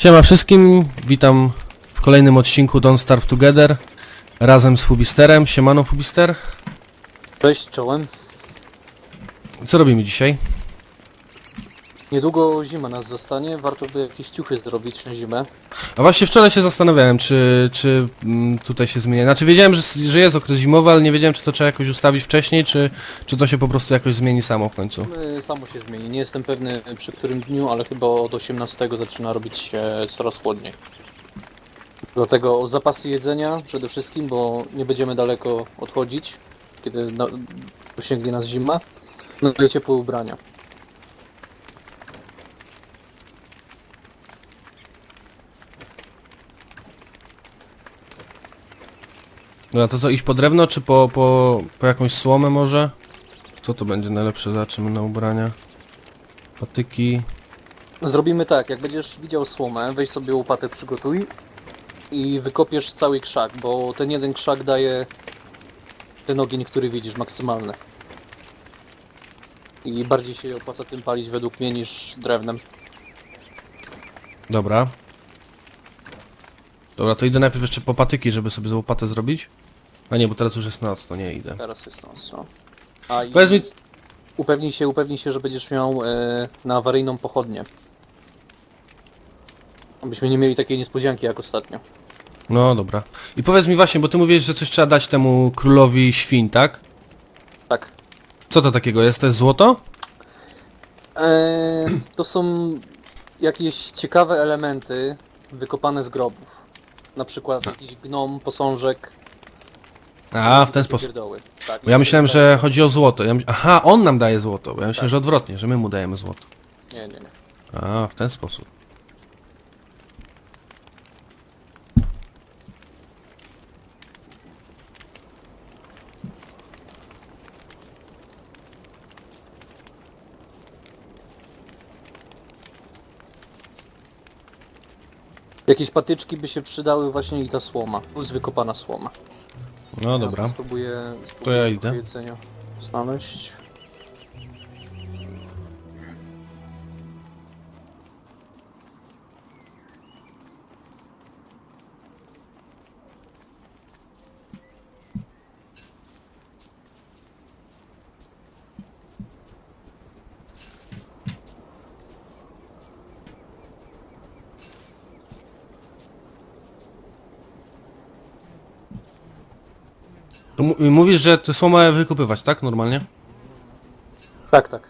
Siema wszystkim, witam w kolejnym odcinku Don't Starve Together razem z Fubisterem. Siemano Fubister. Cześć, czołem. Co robimy dzisiaj? Niedługo zima nas zostanie, warto by jakieś ciuchy zrobić na zimę. A właśnie wczoraj się zastanawiałem, czy, czy mm, tutaj się zmienia. Znaczy wiedziałem, że, że jest okres zimowy, ale nie wiedziałem, czy to trzeba jakoś ustawić wcześniej, czy, czy to się po prostu jakoś zmieni samo w końcu. Y, Samo się zmieni, nie jestem pewny przy którym dniu, ale chyba od 18 zaczyna robić się coraz chłodniej. Dlatego zapasy jedzenia przede wszystkim, bo nie będziemy daleko odchodzić, kiedy na, dosięgnie nas zima. No i ciepłe ubrania. Dobra, to co, iść po drewno, czy po, po, po jakąś słomę może? Co to będzie najlepsze? Zobaczymy na ubrania. Patyki. Zrobimy tak, jak będziesz widział słomę, weź sobie łopatę przygotuj i wykopiesz cały krzak, bo ten jeden krzak daje ten ogień, który widzisz, maksymalny. I bardziej się opłaca tym palić według mnie niż drewnem. Dobra. Dobra, to idę najpierw jeszcze po patyki, żeby sobie z łopatę zrobić. A nie, bo teraz już jest noc, to nie idę. Teraz jest noc, no. A i Powiedz mi, upewnij się, upewnij się, że będziesz miał e, na awaryjną pochodnię. Abyśmy nie mieli takiej niespodzianki jak ostatnio. no dobra. I powiedz mi właśnie, bo ty mówisz, że coś trzeba dać temu królowi świń, tak? Tak. Co to takiego jest? To jest złoto? Eee, to są jakieś ciekawe elementy wykopane z grobów. Na przykład jakiś gnom, posążek. A, w ten sposób. pierdoły. Tak, Bo ja myślałem, że chodzi o złoto. Ja. Aha, on nam daje złoto. Bo ja myślałem, że odwrotnie, że my mu dajemy złoto. Nie, nie, nie. A, w ten sposób. Jakieś patyczki by się przydały właśnie i ta słoma. Plus wykopana słoma. No dobra. Ja spróbuję, spróbuję To ja idę. jedzenia znaleźć. To mówisz, że ty słomę wykupywać, tak? Normalnie? Tak, tak.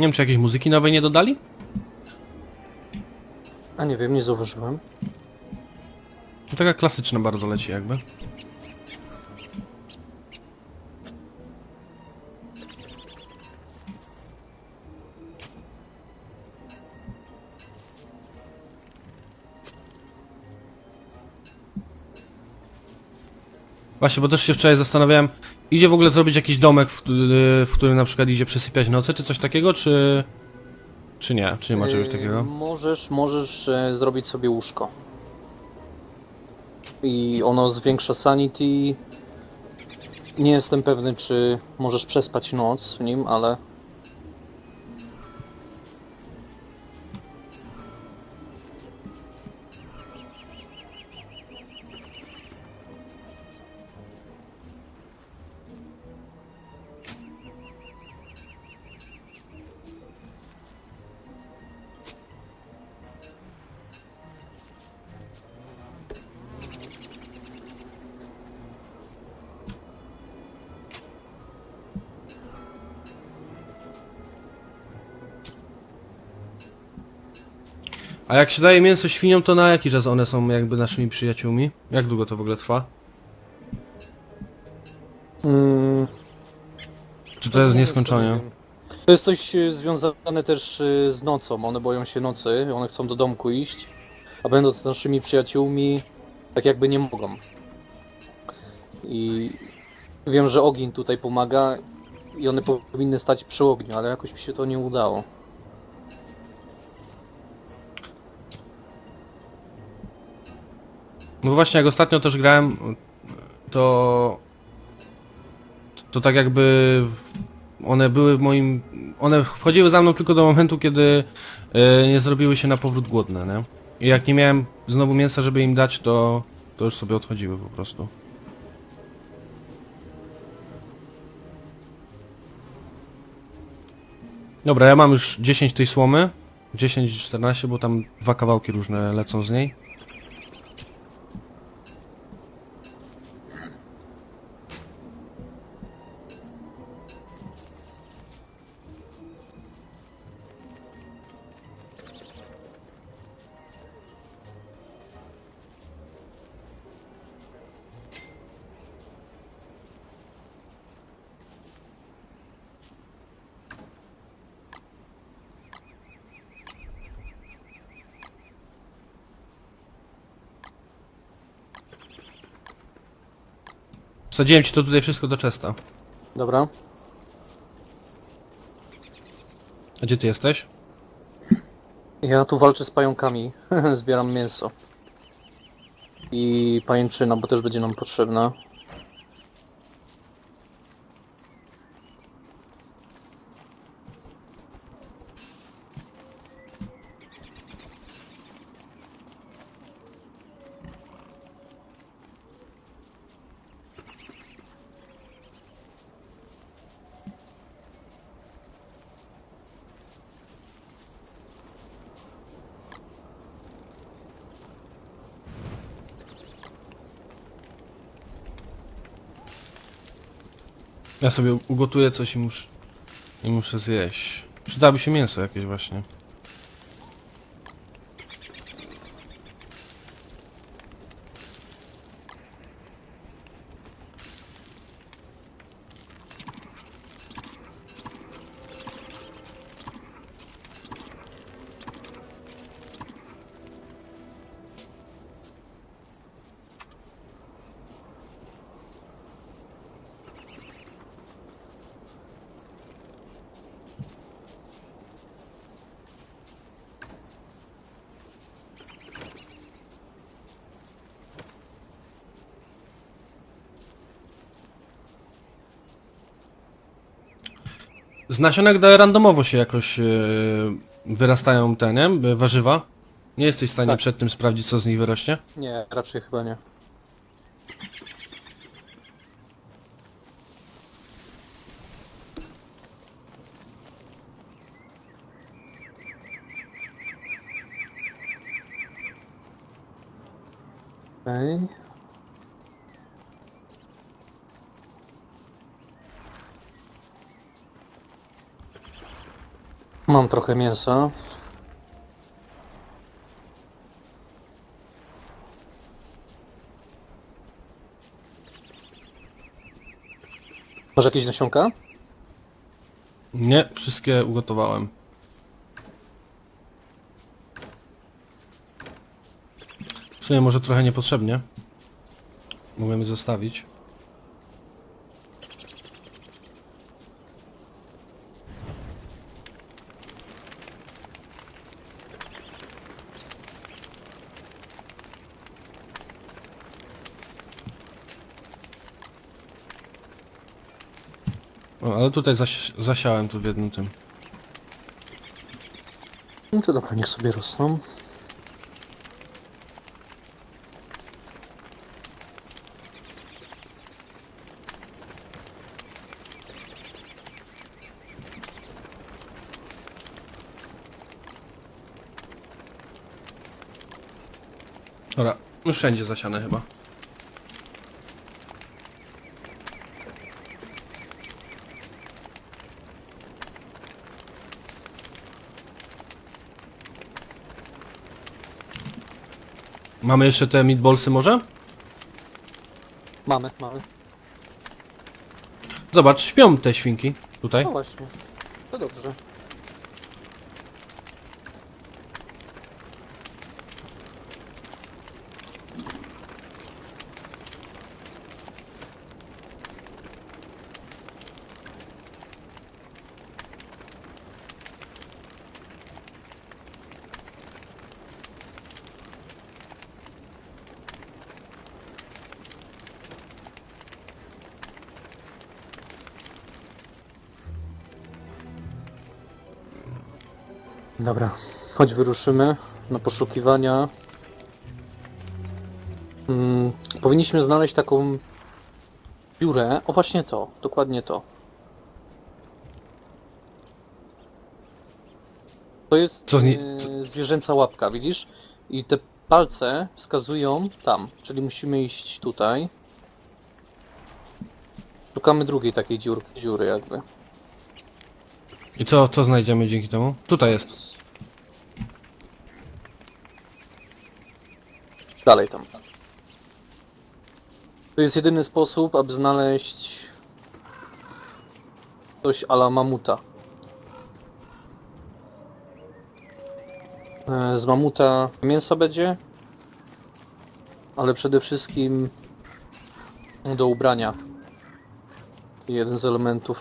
Nie wiem, czy jakiejś muzyki nowej nie dodali? A nie wiem, nie zauważyłem. No, taka klasyczna bardzo leci jakby. Właśnie, bo też się wczoraj zastanawiałem, idzie w ogóle zrobić jakiś domek, w, któ- w którym na przykład idzie przesypiać noce, czy coś takiego, czy... Czy nie? Czy nie ma czegoś Yy, takiego? Możesz, możesz e, zrobić sobie łóżko. I ono zwiększa sanity. Nie jestem pewny, czy możesz przespać noc w nim, ale... A jak się daje mięso świniom, to na jaki czas one są jakby naszymi przyjaciółmi? Jak długo to w ogóle trwa? Mm, Czy to jest nieskończenie? To jest coś e, związane też e, z nocą. One boją się nocy, one chcą do domku iść, a będąc naszymi przyjaciółmi, tak jakby nie mogą. I wiem, że ogień tutaj pomaga i one powinny stać przy ogniu, ale jakoś mi się to nie udało. No właśnie, jak ostatnio też grałem, to... To tak jakby... One były w moim... One wchodziły za mną tylko do momentu, kiedy e, nie zrobiły się na powrót głodne, nie? I jak nie miałem znowu mięsa, żeby im dać, to... To już sobie odchodziły po prostu. Dobra, ja mam już 10 tej słomy. 10 i 14, bo tam dwa kawałki różne lecą z niej. Wsadziłem ci to tutaj wszystko do czesta. Dobra? A gdzie ty jesteś? Ja tu walczę z pająkami, zbieram mięso. I pajęczyna, bo też będzie nam potrzebna. Ja sobie ugotuję coś i muszę, i muszę zjeść. Przydałoby się mięso jakieś właśnie. Z nasionek da randomowo się jakoś e, wyrastają te, nie? E, Warzywa. Nie jesteś w stanie Tak. przed tym sprawdzić co z nich wyrośnie? Nie, raczej chyba nie. Okej. Mam trochę mięsa. Masz jakieś nasionka? Nie, wszystkie ugotowałem. W sumie może trochę niepotrzebnie. Możemy zostawić. O, ale tutaj zaś, zasiałem tu w jednym tym. No to dobra, niech sobie rosną. Dobra, już wszędzie zasiane chyba. Mamy jeszcze te meatballsy może? Mamy, mamy. Zobacz, śpią te świnki tutaj. No właśnie. To dobrze. Dobra, chodź wyruszymy na poszukiwania. Mm, powinniśmy znaleźć taką dziurę. O właśnie to, dokładnie to. To jest Co z niej- e, zwierzęca łapka, widzisz? I te palce wskazują tam, czyli musimy iść tutaj. Szukamy drugiej takiej dziurki, dziury jakby. I co, co znajdziemy dzięki temu? Tutaj jest. Dalej tam. To jest jedyny sposób, aby znaleźć coś ala mamuta. E, Z mamuta mięso będzie, ale przede wszystkim do ubrania. Jeden z elementów.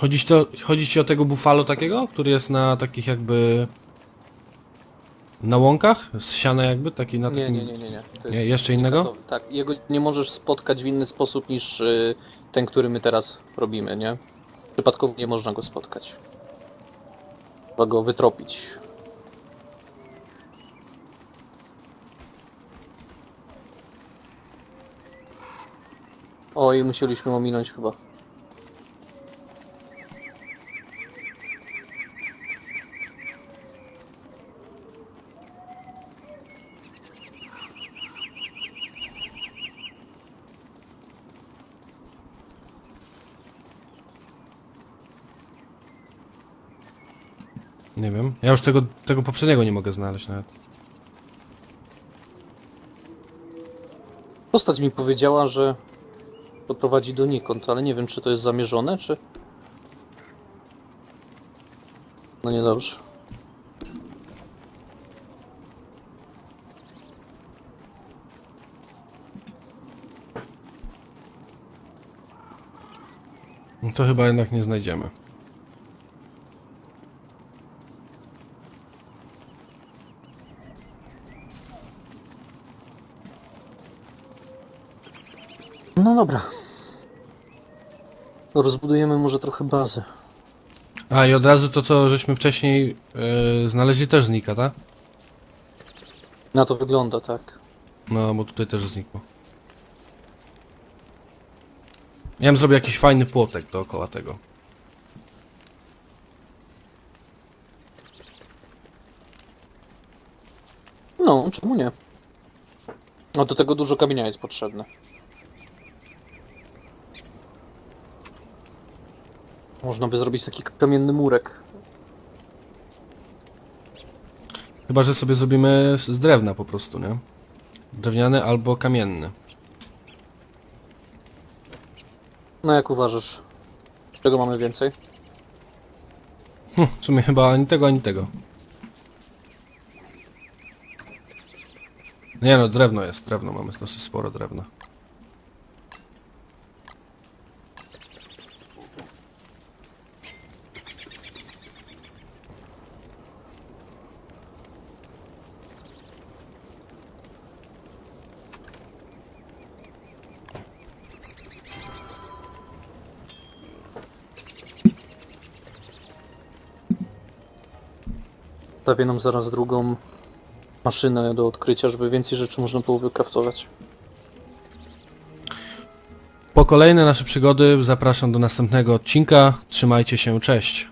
Chodzi ci, to, chodzi ci o tego bufalo takiego, który jest na takich jakby... Na łąkach? Z siana jakby? Taki na Nie, takim... nie, nie, nie. nie. To Nie, jest jeszcze innego? Tak, jego nie możesz spotkać w inny sposób niż y, ten, który my teraz robimy, nie? Przypadkowo nie można go spotkać. Trzeba go wytropić. Oj, musieliśmy ominąć chyba. Ja już tego, tego poprzedniego nie mogę znaleźć nawet. Postać mi powiedziała, że to prowadzi donikąd, ale nie wiem, czy to jest zamierzone, czy... No niedobrze. No to chyba jednak nie znajdziemy. No dobra. No Rozbudujemy może trochę bazę. A i od razu to co żeśmy wcześniej yy, znaleźli też znika, tak? Na to wygląda, tak. No, bo tutaj też znikło. Ja bym zrobił jakiś fajny płotek dookoła tego. No, czemu nie? No do tego dużo kamienia jest potrzebne. Można by zrobić taki kamienny murek. Chyba, że sobie zrobimy z drewna po prostu, nie? Drewniany albo kamienny. No jak uważasz? Czego mamy więcej? Hm, w sumie chyba ani tego, ani tego. Nie no, drewno jest, drewno mamy dosyć sporo drewna. Stawię nam zaraz drugą maszynę do odkrycia, żeby więcej rzeczy można było wykraftować. Po kolejne nasze przygody zapraszam do następnego odcinka. Trzymajcie się, cześć.